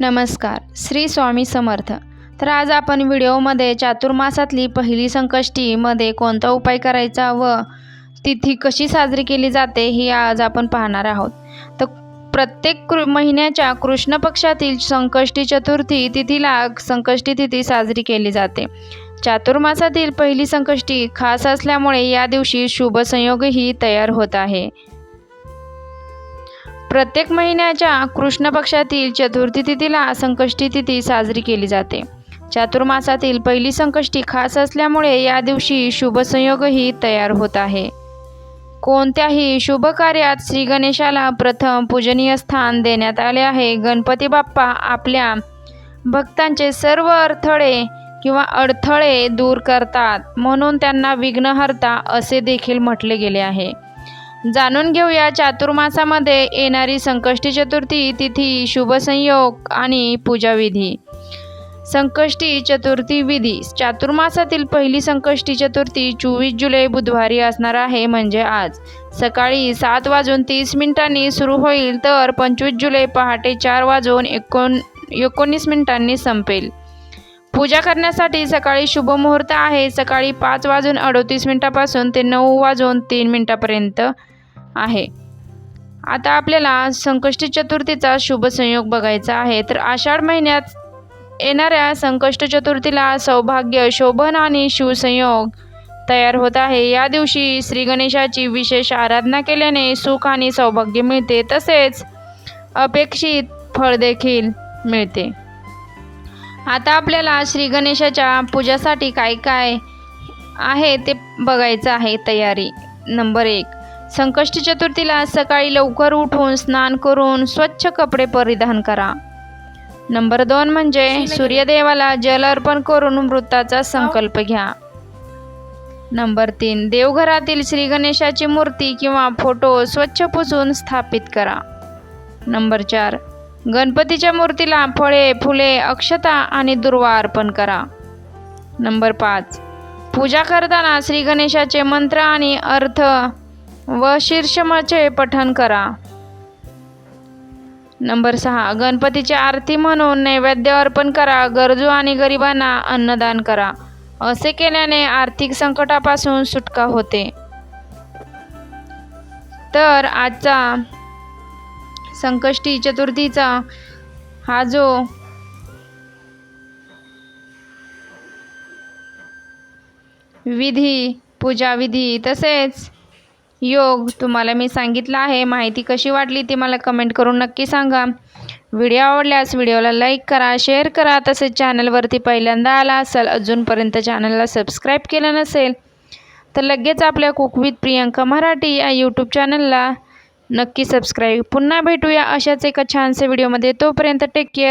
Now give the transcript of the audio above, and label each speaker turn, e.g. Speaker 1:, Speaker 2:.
Speaker 1: नमस्कार श्री स्वामी समर्थ. तर आज आपण व्हिडिओमध्ये चातुर्मासातली पहिली संकष्टीमध्ये कोणता उपाय करायचा व तिथी कशी साजरी केली जाते ही आज आपण पाहणार आहोत. तर प्रत्येक कृ महिन्याच्या कृष्ण पक्षातील संकष्टी चतुर्थी तिथीला संकष्टी तिथी साजरी केली जाते. चातुर्मासातील पहिली संकष्टी खास असल्यामुळे या दिवशी शुभ संयोगही तयार होत आहे. प्रत्येक महिन्याच्या कृष्ण पक्षातील चतुर्थी तिथीला संकष्टी तिथी साजरी केली जाते. चातुर्मासातील पहिली संकष्टी खास असल्यामुळे या दिवशी शुभ संयोगही तयार होत आहे. कोणत्याही शुभ कार्यात श्री गणेशाला प्रथम पूजनीय स्थान देण्यात आले आहे. गणपती बाप्पा आपल्या भक्तांचे सर्व अडथळे किंवा अडथळे दूर करतात. म्हणून त्यांना विघ्नहर्ता असे देखील म्हटले गेले आहे. जाणून घेऊया चातुर्मासामध्ये येणारी संकष्टी चतुर्थी तिथी शुभसंयोग आणि पूजाविधी संकष्टी चतुर्थी विधी. चातुर्मासातील पहिली संकष्टी चतुर्थी चोवीस जुलै बुधवारी असणार आहे म्हणजे आज. सकाळी सात वाजून तीस मिनिटांनी सुरू होईल तर पंचवीस जुलै पहाटे चार वाजून एकोण एकोणीस मिनिटांनी संपेल. पूजा करण्यासाठी सकाळी शुभ मुहूर्त आहे. सकाळी पाच वाजून अडोतीस मिनिटापासून ते नऊ वाजून तीन मिनिटापर्यंत आहे. आता आपल्याला संकष्टी चतुर्थीचा शुभ संयोग बघायचा आहे. तर आषाढ महिन्यात येणाऱ्या संकष्ट चतुर्थीला सौभाग्य शोभन आणि शिवसंयोग तयार होत आहे. या दिवशी श्री गणेशाची विशेष आराधना केल्याने सुख आणि सौभाग्य मिळते. तसेच अपेक्षित फळ देखील मिळते. आता आपल्याला श्री गणेशाच्या पूजासाठी काय काय आहे ते बघायचं आहे. तयारी नंबर एक. संकष्टी चतुर्थीला सकाळी लवकर उठून स्नान करून स्वच्छ कपडे परिधान करा. नंबर दोन म्हणजे सूर्यदेवाला जल अर्पण करून मृताचा संकल्प घ्या. नंबर तीन देवघरातील श्री गणेशाची मूर्ती किंवा फोटो स्वच्छ पुसून स्थापित करा. नंबर चार गणपतीच्या मूर्तीला फळे फुले अक्षता आणि दुर्वा अर्पण करा. नंबर पाच पूजा करताना श्री गणेशाचे मंत्र आणि अर्थ व शीर्षमाचे पठण करा. नंबर सहा गणपतीची आरती म्हणून नैवेद्य अर्पण करा गरजू आणि गरिबांना अन्नदान करा. असे केल्याने आर्थिक संकटापासून सुटका होते. तर आजचा संकष्टी चतुर्थीचा हा जो विधी पूजाविधी तसेच योग तुम्हाला मी सांगितलं आहे. माहिती कशी वाटली ती मला कमेंट करून नक्की सांगा. व्हिडिओ आवडल्यास व्हिडिओला लाईक करा शेअर करा. तसेच चॅनलवरती पहिल्यांदा आला असाल अजूनपर्यंत चॅनलला सबस्क्राईब केलं नसेल तर लगेच आपल्या कुक विथ प्रियंका मराठी या यूट्यूब चॅनलला नक्की सबस्क्राईब पुन्हा भेटूया अशाच एका छानसे व्हिडिओमध्ये तोपर्यंत टेक केअर